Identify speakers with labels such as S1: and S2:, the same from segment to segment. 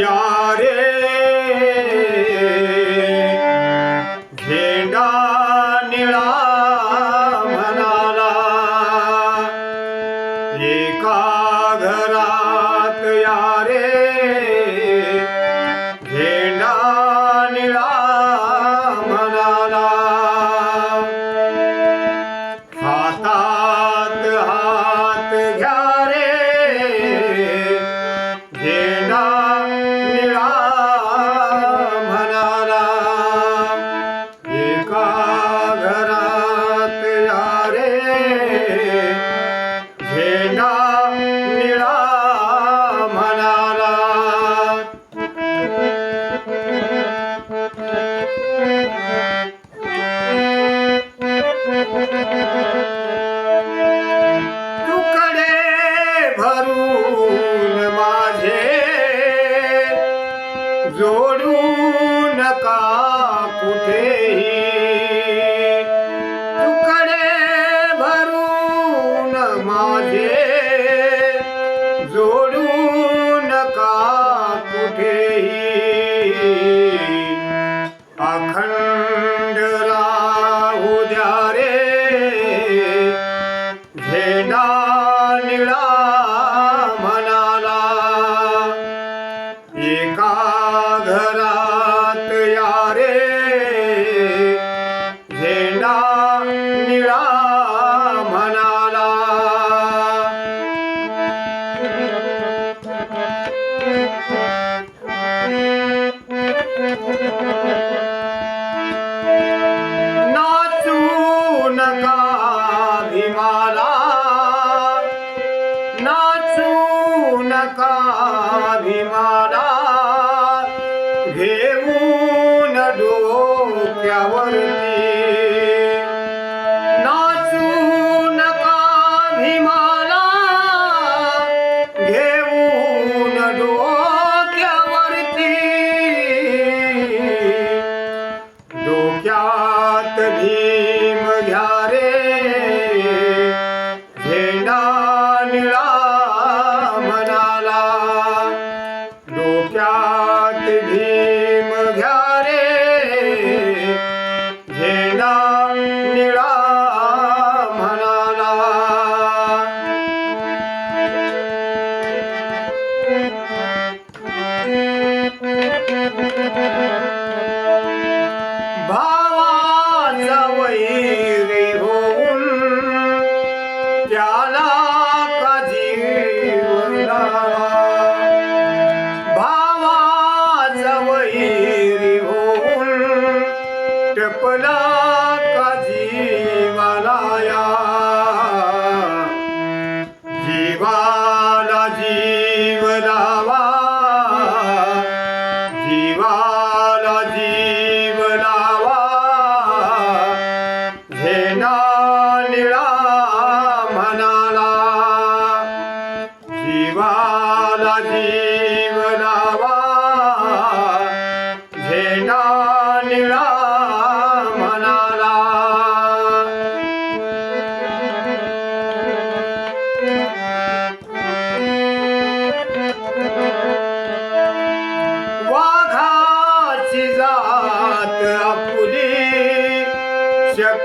S1: यारे घेडा निळा जोडू नका कुठेही. तुकडे भरून माझे जोडू ભીમારા નાચું નકા ભીમારા ઘેવું ન ડોક્યા વરતી निळा म्हणाला डोक्यात भीम घ्या रे. घेला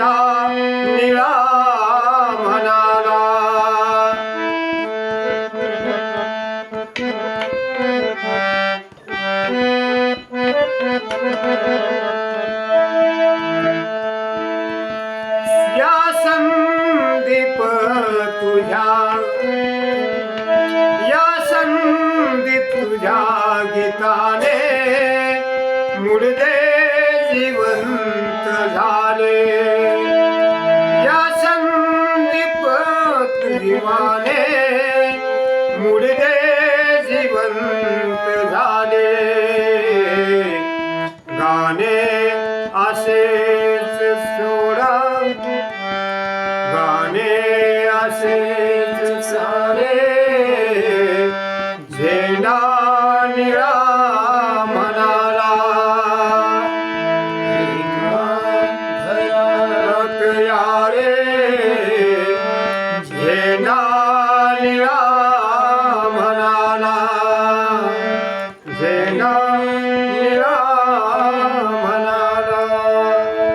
S1: Bye. আসে সোরা গানে আসে